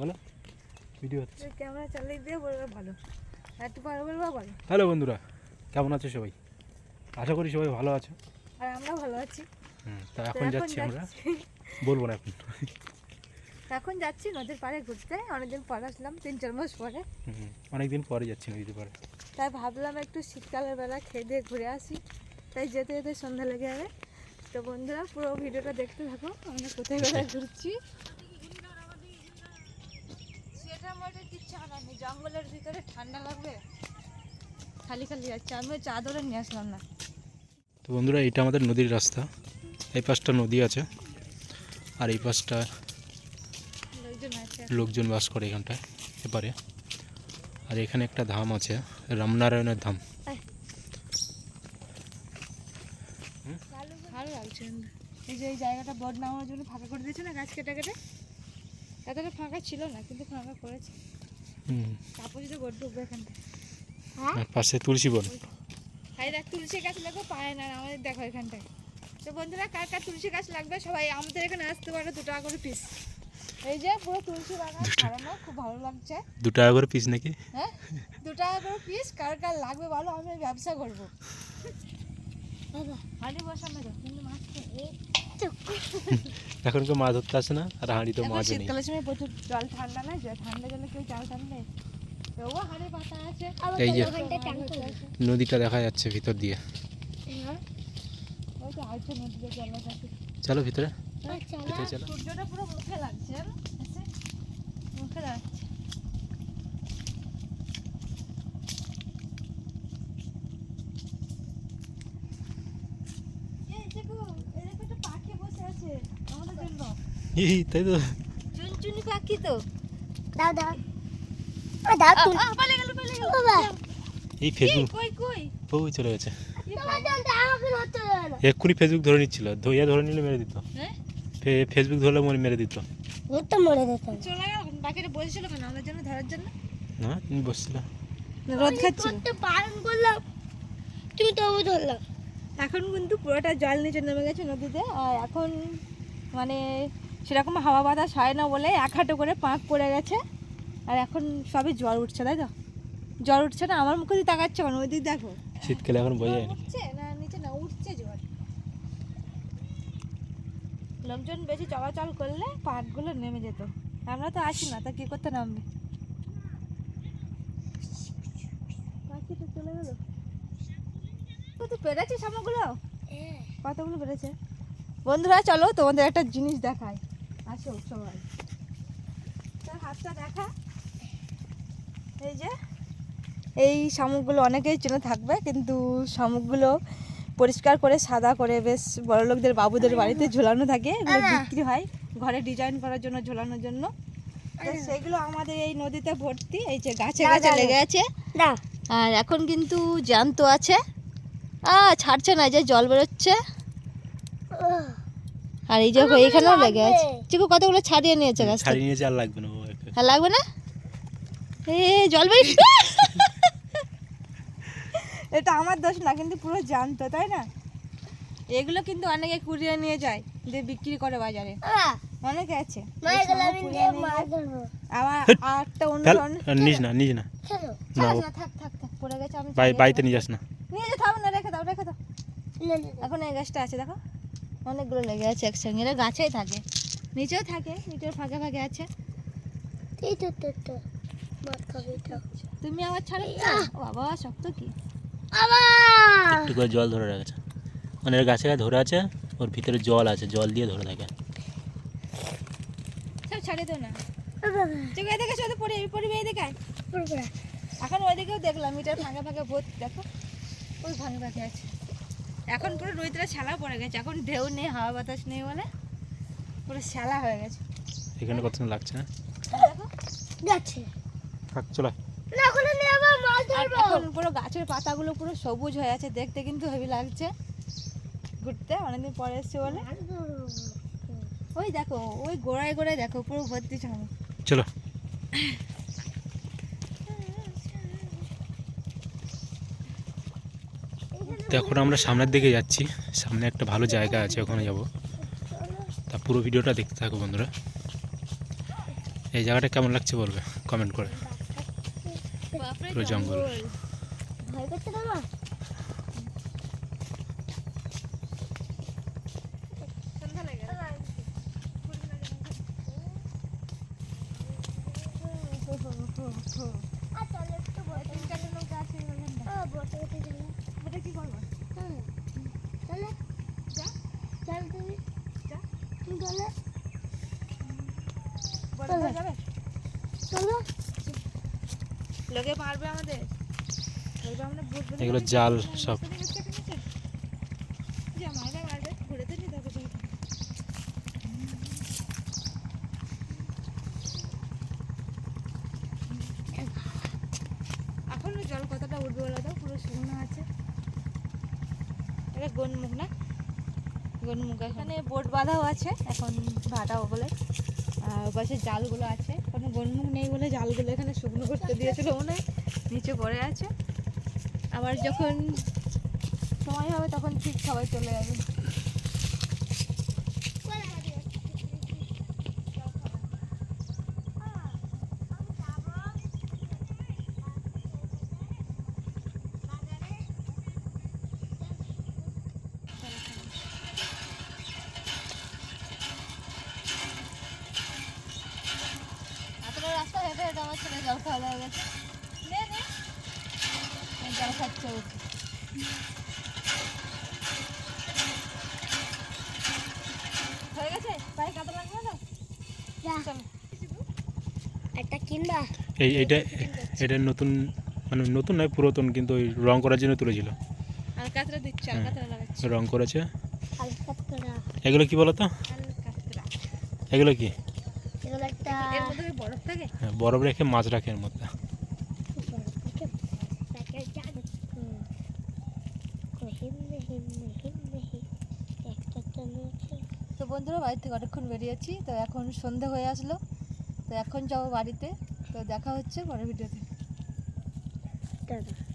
বলো। ভিডিও হচ্ছে। ক্যামেরা চালিয়ে দিয়ে বলবে ভালো। একটু বলবা বলো। হ্যালো বন্ধুরা কেমন আছো সবাই? আশা করি সবাই ভালো আছো। আর আমরা ভালো আছি। হুম তা এখন যাচ্ছি আমরা। বলব না এখন। এখন যাচ্ছি নদীর পাড়ে ঘুরতে। অনেকদিন পর আসলাম তিন চার মাস পরে। অনেকদিন পরে যাচ্ছি নদীতে পারে তাই ভাবলাম একটু শীতকালের বেলা খেয়ে দিয়ে ঘুরে আসি। তাই যেতে যেতে সন্ধ্যা লেগে যাবে। তো বন্ধুরা পুরো ভিডিওটা দেখতে থাকো। আমরা কোথায় কোথায় ঘুরছি। নেই জঙ্গলের ভিতরে ঠান্ডা লাগবে। খালি খালি যাচ্ছে আমি চাদরে নিয়ে আসলাম না। তো বন্ধুরা এটা আমাদের নদীর রাস্তা। এই পাশটা নদী আছে আর এই পাশটা লোকজন বাস করে এখানটায় এপারে। আর এখানে একটা ধাম আছে রামনারায়ণের ধাম। ভালো লাগছে এই যে এই জায়গাটা বড নামানোর জন্য ফাঁকা করে দিয়েছে না গাছ কেটে কেটে? এতটা ফাঁকা ছিল না কিন্তু ফাঁকা করেছে। ঢুকবে এখান পাশে তুলসী বন। হাই দেখ তুলসী গাছ লাগবে পায় না আমাদের দেখো এখানটায়। তো বন্ধুরা কার কার তুলসী গাছ লাগবে? সবাই আমাদের এখানে আসতে পারো দু টাকা করে পিস এই যে পুরো তুলসী বাগান ছাড়ানো খুব ভালো লাগছে। দু টাকা করে পিস নাকি? হ্যাঁ? দু টাকা করে পিস কার কার লাগবে বলো আমি ব্যবসা করব। এখন কেউ মাছ ধরতে আসে না আর হাঁড়ি তো মাছও নেই। শীতকালের সময় প্রচুর জল ঠান্ডা না যে ঠান্ডা জলে কেউ চাল টানবে তবুও হাড়ে পাতা আছে। এই যে নদীটা দেখা যাচ্ছে ভিতর দিয়ে। ওই তো আছে নদীতে জল আছে। চলো ভিতরে। ভিতরে চলো। সূর্যটা পুরো মুখে লাগছে মুখে লাগছে এই দেখো, এই দেখো একটা পাখি বসে আছে আমাদের জন্য। এই তাই তো চুনচুনি পাখি তো দাও দাও দাও আ, তুল গেল, পালিয়ে গেল। বাবা। এই ফেসবুক কই কই ওই চলে গেছে এক্ষুনি ফেসবুক ধরে নিচ্ছিল ধইয়া ধরে নিলে মেরে দিত হ্যাঁ ফে- ফেসবুক ধরলে মনে মেরে দিত ও তো মরে যেত চলে গেল পাখিটা বসেছিল কেন আমাদের জন্য ধরার জন্য না তুমি বসছিল রোদ খাচ্ছিল করতে বারণ করলাম তুমি তবু ধরলাম এখন কিন্তু পুরোটা জল নিচে নেমে গেছে নদীতে আর এখন মানে সেরকম হাওয়া বাতাস হয় না বলে এক হাঁটু করে পাঁক পড়ে গেছে। আর এখন সবই জ্বর উঠছে তাই তো? জ্বর উঠছে না আমার মুখে দিয়ে তাকাচ্ছে কেন? ওই দিক দেখো। শীতকালে এখন বোঝা যায় উঠছে না নিচে না উঠছে জল লোকজন বেশি চলাচল করলে পাকগুলো নেমে যেত। আমরা তো আসি না তা কি করতে নামবে? পাখিটা চলে গেল? কত পেরেছে সামগুলো কতগুলো বেড়েছে বন্ধুরা চলো তোমাদের একটা জিনিস দেখাই। আসো সবাই। তোর হাতটা দেখা। এই যে এই শামুকগুলো অনেকেই চেনে থাকবে কিন্তু শামুকগুলো পরিষ্কার করে সাদা করে বেশ বড় লোকদের বাবুদের বাড়িতে ঝোলানো থাকে। এগুলো বিক্রি হয় ঘরে ডিজাইন করার জন্য ঝোলানোর জন্য। তো সেগুলো আমাদের এই নদীতে ভর্তি এই যে গাছে গাছে লেগে আছে। আর এখন কিন্তু জ্যান্ত আছে। আ ছাড়ছে না যে জল বেরোচ্ছে। আর এই যে এইখানেও লেগে আছে। চিকু কতগুলো ছাড়িয়ে নিয়েছে গাছ। ছাড়িয়ে নিয়েছে আর লাগবে না। আর লাগবে না? এ জল বেরিয়ে এটা আমার দোষ না কিন্তু পুরো জানতো তাই না? এগুলো কিন্তু অনেকে কুড়িয়ে নিয়ে যায় দিয়ে বিক্রি করে বাজারে। অনেকে আছে। অন্য নিস না নিস না। থাক থাক থাক পড়ে গেছে আমি বাড়িতে নিয়ে যাস না। নিয়ে যেতে হবে না রেখে দাও রেখে দাও। না, না, না। এখন এই গাছটা আছে দেখো। অনেকগুলো লেগে আছে একসঙ্গে। এরা গাছেই থাকে। নিচেও থাকে নিচের ফাঁকে ফাঁকে আছে। তো তো তো। তুমি আমার ছাড়ো। ও বাবা শক্ত কি? আবার! একটু করে জল ধরে রেখেছে। মানে গাছে ধরে আছে ওর ভিতরে জল আছে জল দিয়ে ধরে থাকে। সব ছাড়িয়ে দাও না। চোখে এদিকে শুধু পড়ে পড়বে এদিকে এখন ওইদিকেও দেখলাম মিটার ফাঁকা ফাঁকা ভর্তি। দেখো ওই ভাঙে ফাঁকে আছে। এখন পুরো রোহিতরা শ্যালা পড়ে গেছে এখন ঢেউ নেই হাওয়া বাতাস নেই বলে পুরো শ্যালা হয়ে গেছে। এখানে কত লাগছে না? যাচ্ছে। থাক চলো। না ওখানে নিয়ে আবার মাছ ধরবো। এখন পুরো গাছের পাতাগুলো পুরো সবুজ হয়ে আছে দেখতে কিন্তু হেভি লাগছে। ঘুরতে অনেকদিন পরে এসছে বলে। ওই দেখো ওই গোড়ায় গোড়ায় দেখো পুরো ভর্তি শামুক চলো। তো এখন আমরা সামনের দিকে যাচ্ছি। সামনে একটা ভালো জায়গা আছে, ওখানে যাব। তা পুরো ভিডিওটা দেখতে থাকো বন্ধুরা। এই জায়গাটা কেমন লাগছে বলবে? কমেন্ট করে। পুরো জঙ্গল। ভয় করছে না মা সন্ধ্যা লেগে গেল। আর চলো একটু বসে তিন চারটে লোক আছে ওখানটা। ও বসে বসে চলো ওটা কি করব হুম চলো যা চল তুমি যা তুমি চলো বড় চলো। হয়ে যাবে চলো লোকে মারবে আমাদের বলবে আমরা ভূত বলে এগুলো মারছি, জাল আমরা সব। বসে নিয়ে যাচ্ছে এখানে। যা মারবে মারবে ঘুরে তো নি দেখো তুমি। এখন জল কতটা উঠবে বলো তো পুরো শুকনো আছে। এটা গনমুখ না? গনমুখ এখানে বোট বাঁধাও আছে, এখন ভাটাও বলে। পাশে জালগুলো আছে, কোনো গনমুখ নেই বলে জালগুলো এখানে শুকনো করতে দিয়েছিল মনে নিচে পড়ে আছে। আবার যখন সময় হবে তখন ঠিক সবাই চলে যাবে এতটা রাস্তা হেঁটে হেঁটে আমার ছেলে জল খাওয়া হয়ে গেছে নে নে এই জল খাচ্ছে হয়ে গেছে পায়ে কাদা লাগবে না একটা কিনবা? এই এইটা এটা নতুন মানে নতুন নয় পুরাতন কিন্তু ওই রং করার জন্য তুলেছিল। আলকাতরা দিচ্ছে হ্যাঁ। রং করেছে। এগুলো কি বলো তো? এগুলো কি? বরফ হ্যাঁ, বরফ রেখে মাছ রাখে এর মধ্যে। তো বন্ধুরা বাড়ি থেকে অনেকক্ষণ বেরিয়েছি তো এখন সন্ধে হয়ে আসলো। তো এখন যাব বাড়িতে তো দেখা হচ্ছে পরের ভিডিওতে। দাদা